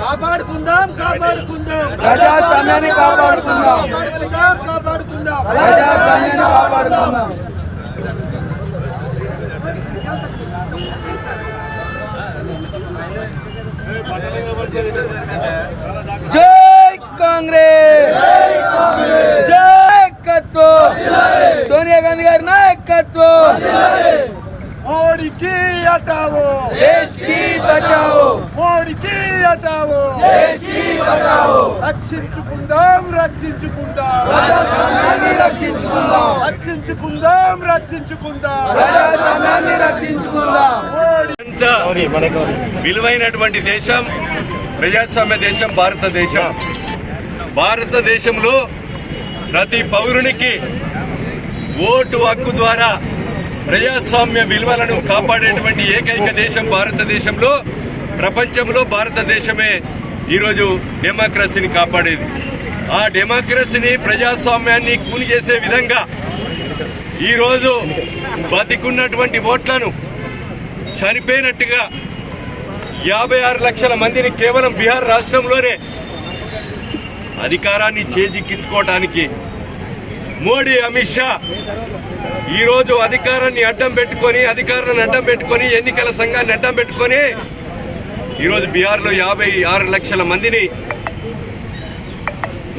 కాపాడుకుందాం కాపాడుకుందాం. ప్రజాస్వామ్యాన్ని కాపాడుకుందాం. కాపాడుకుందాం కాపాడుకుందాం. ప్రజాస్వామ్యాన్ని కాపాడుకుందాం. జై కాంగ్రెస్! నాయకత్వం సోనియా గాంధీ గారి నాయకత్వం! మోడీకి హటావో దేశ్కి బచావో! మోడీకి హటావో దేశ్కి బచావో. రక్షించుకుందాం రక్షించుకుందాం. రక్షించుకుందాం. రక్షించుకుందాం రక్షించుకుందాం. రక్షించుకుందాం. విలువైనటువంటి దేశం ప్రజాస్వామ్య దేశం భారతదేశం. భారతదేశంలో ప్రతి పౌరునికి ఓటు హక్కు ద్వారా ప్రజాస్వామ్య విలువలను కాపాడేటువంటి ఏకైక దేశం భారతదేశంలో ప్రపంచంలో భారతదేశమే ఈరోజు డెమోక్రసీని కాపాడేది. ఆ డెమోక్రసీని ప్రజాస్వామ్యాన్ని కూని చేసే విధంగా ఈరోజు బతికున్నటువంటి ఓట్లను చనిపోయినట్టుగా యాభై ఆరు లక్షల మందిని కేవలం బీహార్ రాష్ట్రంలోనే అధికారాన్ని చేజిక్కించుకోవటానికి మోడీ అమిత్ షా ఈరోజు అధికారాన్ని అడ్డం పెట్టుకొని అధికారాన్ని అడ్డం పెట్టుకొని ఎన్నికల సంఘాన్ని అడ్డం పెట్టుకొని ఈరోజు బీహార్లో యాభై ఆరు లక్షల మందిని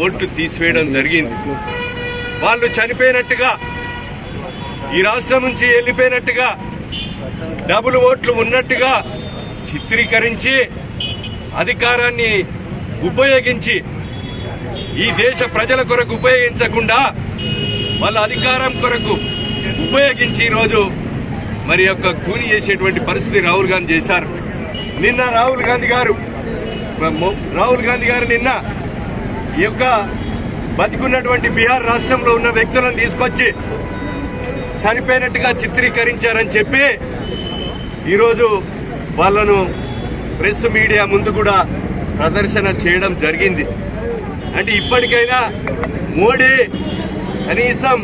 ఓట్లు తీసివేయడం జరిగింది. వాళ్ళు చనిపోయినట్టుగా ఈ రాష్ట్రం నుంచి వెళ్ళిపోయినట్టుగా డబుల్ ఓట్లు ఉన్నట్టుగా చిత్రీకరించి అధికారాన్ని ఉపయోగించి ఈ దేశ ప్రజల కొరకు ఉపయోగించకుండా వాళ్ళ అధికారం కొరకు ఉపయోగించి ఈరోజు మరి యొక్క కూని చేసేటువంటి పరిస్థితి రాహుల్ గాంధీ చేశారు. నిన్న రాహుల్ గాంధీ గారు రాహుల్ గాంధీ గారు నిన్న ఈ యొక్క బతికున్నటువంటి బీహార్ రాష్ట్రంలో ఉన్న వ్యక్తులను తీసుకొచ్చి చనిపోయినట్టుగా చిత్రీకరించారని చెప్పి ఈరోజు వాళ్ళను ప్రెస్ మీడియా ముందు కూడా ప్రదర్శన చేయడం జరిగింది. అంటే ఇప్పటికైనా మోడీ కనీసం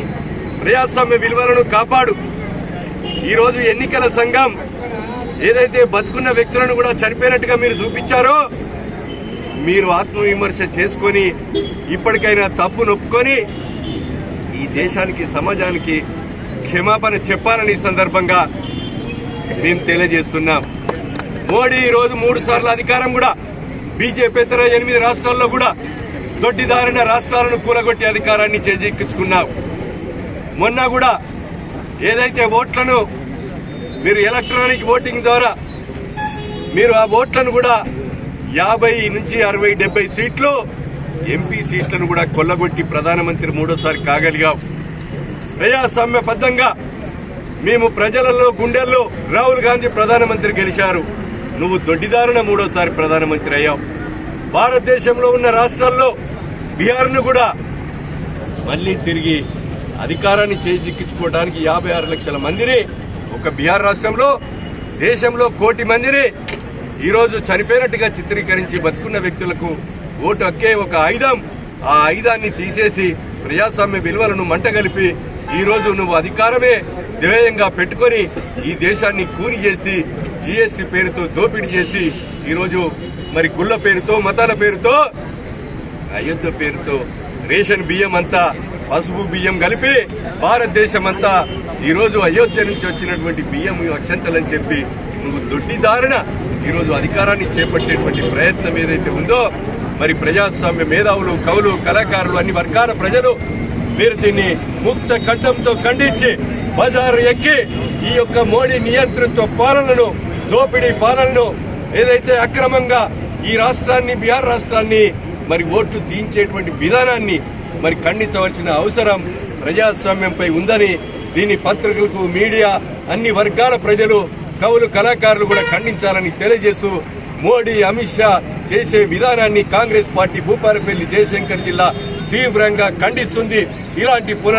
ప్రజాస్వామ్య విలువలను కాపాడు. ఈరోజు ఎన్నికల సంఘం ఏదైతే బతుకున్న వ్యక్తులను కూడా చనిపోయినట్టుగా మీరు చూపించారో మీరు ఆత్మవిమర్శ చేసుకొని ఇప్పటికైనా తప్పు నొప్పుకొని ఈ దేశానికి సమాజానికి క్షమాపణ చెప్పాలని ఈ సందర్భంగా మేము తెలియజేస్తున్నాం. మోడీ ఈరోజు రోజు మూడు సార్లు అధికారం కూడా బీజేపీ ఇతర ఎనిమిది రాష్ట్రాల్లో కూడా దొడ్డిదారిన రాష్ట్రాలను కూలగొట్టి అధికారాన్ని చేజిక్కించుకున్నాం. మొన్న కూడా ఏదైతే ఓట్లను మీరు ఎలక్ట్రానిక్ ఓటింగ్ ద్వారా మీరు ఆ ఓట్లను కూడా యాభై నుంచి అరవై డెబ్బై సీట్లు ఎంపీ సీట్లను కూడా కొల్లగొట్టి ప్రధానమంత్రి మూడోసారి కాగలిగాం. ప్రజాస్వామ్యబద్ధంగా మేము ప్రజలలో గుండెల్లో రాహుల్ గాంధీ ప్రధానమంత్రి గెలిచారు. నువ్వు దొడ్డిదారున మూడోసారి ప్రధానమంత్రి అయ్యావు. భారతదేశంలో ఉన్న రాష్ట్రాల్లో బీహార్ను కూడా మళ్ళీ తిరిగి అధికారాన్ని చేజిక్కించుకోవడానికి యాభై ఆరు లక్షల మందిని ఒక బీహార్ రాష్ట్రంలో దేశంలో కోటి మందిని ఈరోజు చనిపోయినట్టుగా చిత్రీకరించి బతుకున్న వ్యక్తులకు ఓటు హక్కే ఒక ఆయుధం. ఆ ఆయుధాన్ని తీసేసి ప్రజాస్వామ్య విలువలను మంటగలిపి ఈ రోజు నువ్వు అధికారమే ధ్యేయంగా పెట్టుకొని ఈ దేశాన్ని కూని చేసి జీఎస్టీ పేరుతో దోపిడీ చేసి ఈరోజు మరి గుళ్ళ పేరుతో మతాల పేరుతో అయోధ్య పేరుతో రేషన్ బియ్యం అంతా పసుపు బియ్యం కలిపి భారతదేశం అంతా అయోధ్య నుంచి వచ్చినటువంటి బియ్యం అక్షంతలని చెప్పి నువ్వు దొడ్డిదారిన ఈరోజు అధికారాన్ని చేపట్టేటువంటి ప్రయత్నం ఏదైతే ఉందో మరి ప్రజాస్వామ్య మేధావులు కవులు కళాకారులు అన్ని వర్గాల ప్రజలు మీరు దీన్ని ముక్త కంఠంతో ఖండించి బజారు ఎక్కి ఈ యొక్క మోడీ నియంతృత్వ పాలనను దోపిడీ పాలనను ఏదైతే అక్రమంగా ఈ రాష్ట్రాన్ని బీహార్ రాష్ట్రాన్ని మరి ఓట్లు తీయించేటువంటి విధానాన్ని మరి ఖండించవలసిన అవసరం ప్రజాస్వామ్యంపై ఉందని దీని పత్రికలకు మీడియా అన్ని వర్గాల ప్రజలు కవులు కళాకారులు కూడా ఖండించాలని తెలియజేస్తూ మోడీ అమిత్ షా చేసే విధానాన్ని కాంగ్రెస్ పార్టీ భూపాలపల్లి జయశంకర్ జిల్లా తీవ్రంగా ఖండిస్తుంది. ఇలాంటి పునర్